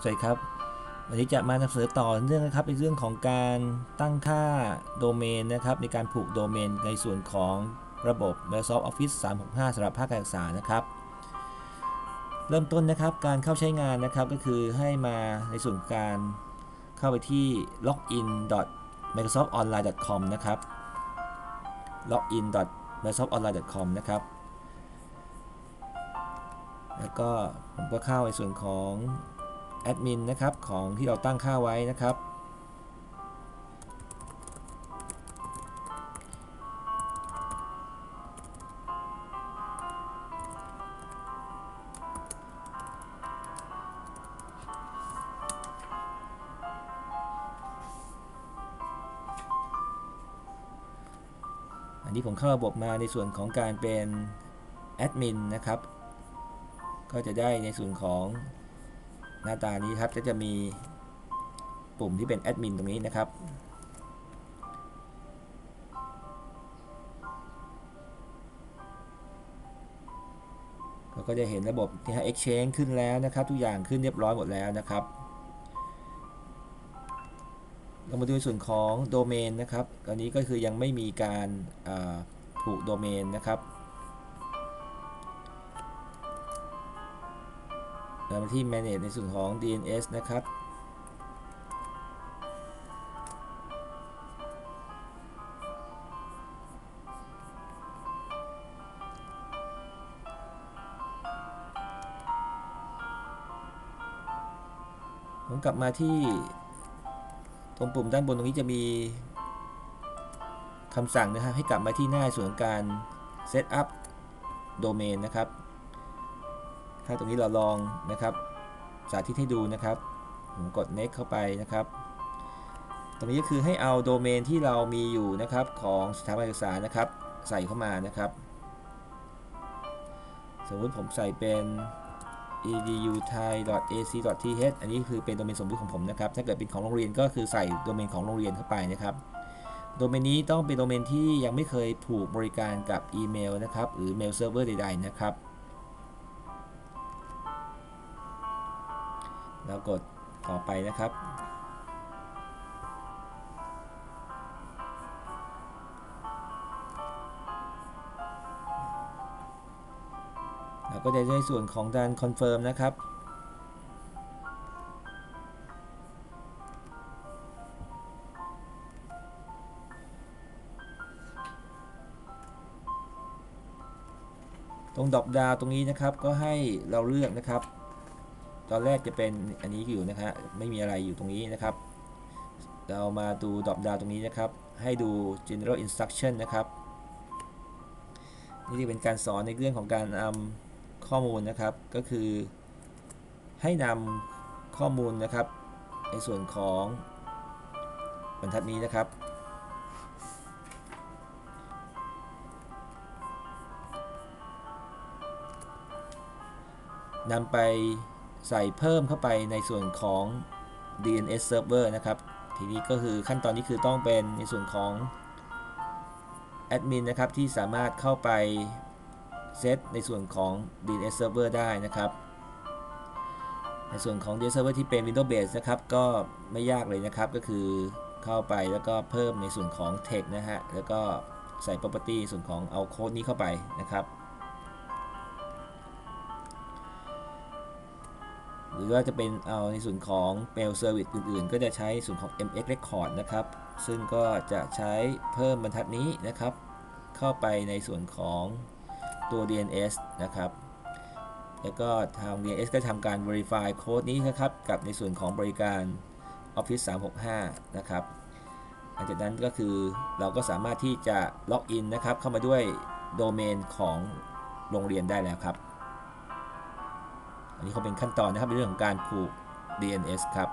สวัสดีครับวันนี้จะมานำเสนอต่อเรื่องนะครับในเรื่องของการตั้งค่าโดเมนนะครับในการผูกโดเมนในส่วนของระบบ Microsoft Office 365สำหรับภาคการศึกษานะครับ เริ่มต้นนะครับการเข้าใช้งานนะครับก็คือให้มาในส่วนการเข้าไปที่ login.microsoftonline.com นะครับ login.microsoftonline.com นะครับแล้วก็ผมก็เข้าในส่วนของ แอดมินนะครับของที่เราตั้งค่าไว้นะครับ อันนี้ผมเข้าระบบมาในส่วนของการเป็นแอดมินนะครับ ก็จะได้ในส่วนของ หน้าตานี้ครับก็จะมีปุ่มที่เป็นแอดมินตรงนี้นะครับ เราก็จะเห็นระบบที่ให้ Exchange ขึ้นแล้วนะครับ ทุกอย่างขึ้นเรียบร้อยหมดแล้วนะครับ เรามาดูส่วนของโดเมนนะครับ ตอนนี้ก็คือยังไม่มีการผูกโดเมนนะครับ เรามาที่ manage ในส่วนของ DNS นะครับ ผมกลับมาที่ตรงปุ่มด้านบนตรงนี้จะมีคำสั่งนะครับให้กลับมาที่หน้าส่วนของการ set up domain นะครับ ถ้าตรงนี้เราลองนะครับ สาธิตให้ดูนะครับ ผมกด next เข้าไปนะครับ ตรงนี้ก็คือให้เอาโดเมนที่เรามีอยู่นะครับของสถาบันศึกษานะครับ ใส่เข้ามานะครับ สมมติผมใส่เป็น eduthai.ac.th อันนี้คือเป็นโดเมนสมมติของผมนะครับ ถ้าเกิดเป็นของโรงเรียนก็คือใส่โดเมนของโรงเรียนเข้าไปนะครับโดเมนนี้ต้องเป็นโดเมนที่ยังไม่เคยผูกบริการกับอีเมลนะครับ หรือเมลเซิร์ฟเวอร์ใดๆนะครับ แล้วกดต่อไปนะครับ เราก็จะได้ส่วนของการคอนเฟิร์มนะครับตรงดอปดาวตรงนี้นะครับก็ให้เราเลือกนะครับ ตอนแรกจะเป็นอันนี้อยู่นะฮะไม่มีอะไรอยู่ตรงนี้นะครับ เรามาดูดรอปดาวตรงนี้นะครับ ให้ดู general instruction นะครับ นี่จะเป็นการสอนในเรื่องของการนำข้อมูลนะครับ ก็คือให้นำข้อมูลนะครับ ในส่วนของบรรทัดนี้นะครับนำไป ใส่เพิ่มเข้าไปในส่วนของ DNS server นะครับ ทีนี้ก็คือขั้นตอนนี้คือต้องเป็นในส่วนของแอดมินนะครับที่สามารถเข้าไปเซตในส่วนของ DNS server ได้นะครับ ในส่วนของ DNS server ที่เป็น Windows base นะครับก็ไม่ยากเลยนะครับก็คือเข้าไปแล้วก็เพิ่มในส่วนของ text นะฮะแล้วก็ใส่ property ส่วนของเอาโค้ดนี้เข้าไปนะครับ หรือว่าจะเป็นเอาในส่วนของ mail service อื่นๆ ก็จะใช้ส่วนของ mx record นะครับ ซึ่งก็จะใช้เพิ่มบรรทัดนี้นะครับ เข้าไปในส่วนของตัว DNS นะครับ แล้วก็ทาง DNS ก็ทำการ verify โค้ดนี้นะครับ กับในส่วนของบริการ Office 365 นะครับหลังจากนั้นก็คือเราก็สามารถที่จะล็อกอินนะครับ เข้ามาด้วยโดเมนของโรงเรียนได้แล้วครับ อันนี้เขาเป็นขั้นตอนนะครับในเรื่องของการผูก DNS ครับ